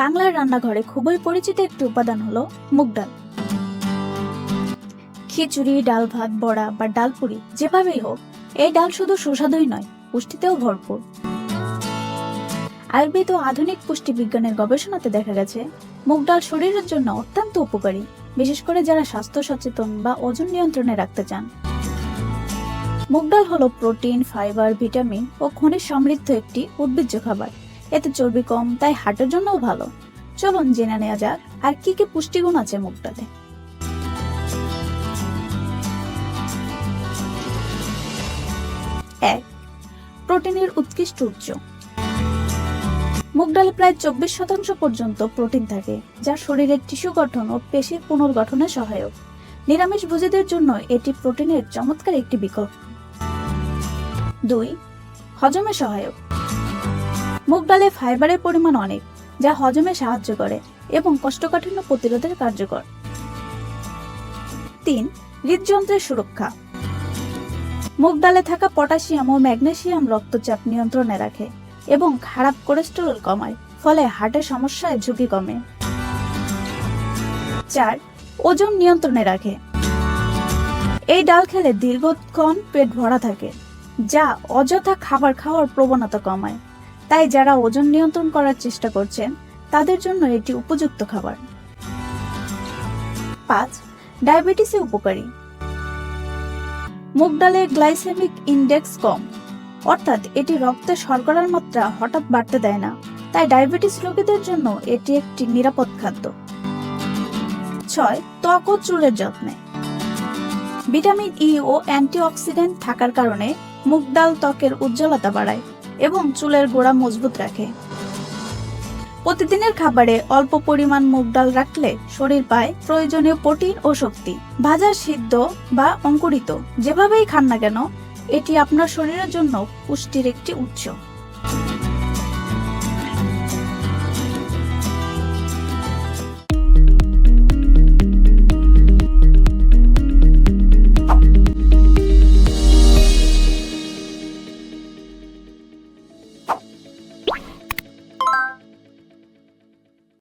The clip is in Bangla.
বাংলার রান্নাঘরে খুবই পরিচিত একটি উপাদান হলো মুগ ডাল। খিচুড়ি, ডাল ভাত, বড়া বা ডাল পুরি যেভাবেই হোক, এই ডাল শুধু সুস্বাদুই নয়, পুষ্টিতেও ভরপুর। আয়ুর্বেদ ও আধুনিক পুষ্টি বিজ্ঞানের গবেষণাতে দেখা গেছে, মুগ ডাল শরীরের জন্য অত্যন্ত উপকারী, বিশেষ করে যারা স্বাস্থ্য সচেতন বা ওজন নিয়ন্ত্রণে রাখতে চান। মুগ ডাল হলো প্রোটিন, ফাইবার, ভিটামিন ও খনিজ সমৃদ্ধ একটি উদ্ভিজ্জ খাবার। এতে চর্বি কম, তাই হার্টের জন্যও ভালো। চলুন জেনে নেওয়া যাক, আর কি কি পুষ্টিগুণ আছে মুগডালে এক, প্রোটিনের উৎকৃষ্ট উৎস। মুগ ডালে প্রায় চব্বিশ শতাংশ পর্যন্ত প্রোটিন থাকে, যা শরীরের টিস্যু গঠন ও পেশির পুনর্গঠনে সহায়ক। নিরামিষ ভোজীদের জন্য এটি প্রোটিনের চমৎকার একটি বিকল্প। দুই, হজমে সহায়ক। মুগ ডালে ফাইবারের পরিমাণ অনেক, যা হজমে সাহায্য করে এবং কষ্টকাঠিন্য প্রতিরোধের কার্যকর। তিন, হৃদযন্ত্রের সুরক্ষা। মুগ ডালে থাকা পটাশিয়াম ও ম্যাগনেসিয়াম রক্তচাপ নিয়ন্ত্রণে রাখে এবং খারাপ কোলেস্টেরল কমায়, ফলে হার্টের সমস্যায় ঝুঁকি কমে। চার, ওজন নিয়ন্ত্রণে রাখে। এই ডাল খেলে দীর্ঘক্ষণ পেট ভরা থাকে, যা অযথা খাবার খাওয়ার প্রবণতা কমায়। তাই যারা ওজন নিয়ন্ত্রণ করার চেষ্টা করছেন, তাদের জন্য এটি উপযুক্ত খাবার। পাঁচ, ডায়াবেটিসে উপকারী। মুগ ডালে গ্লাইসেমিক ইন্ডেক্স কম। অর্থাৎ এটি রক্তে শর্করার মাত্রা হঠাৎ বাড়তে দেয় না, তাই ডায়াবেটিস রোগীদের জন্য এটি একটি নিরাপদ খাদ্য। ছয়, ত্বক ও চুলের যত্নে। ভিটামিন ই ও অ্যান্টিঅক্সিডেন্ট থাকার কারণে মুগ ডাল ত্বকের উজ্জ্বলতা বাড়ায়। এবং চুলের গোড়া মজবুত রাখে। প্রতিদিনের খাবারে অল্প পরিমাণ মুগ ডাল রাখলে শরীর পায় প্রয়োজনীয় প্রোটিন ও শক্তি। ভাজা সিদ্ধ বা অঙ্কুরিত, যেভাবেই খান না কেন, এটি আপনার শরীরের জন্য পুষ্টির একটি উৎস।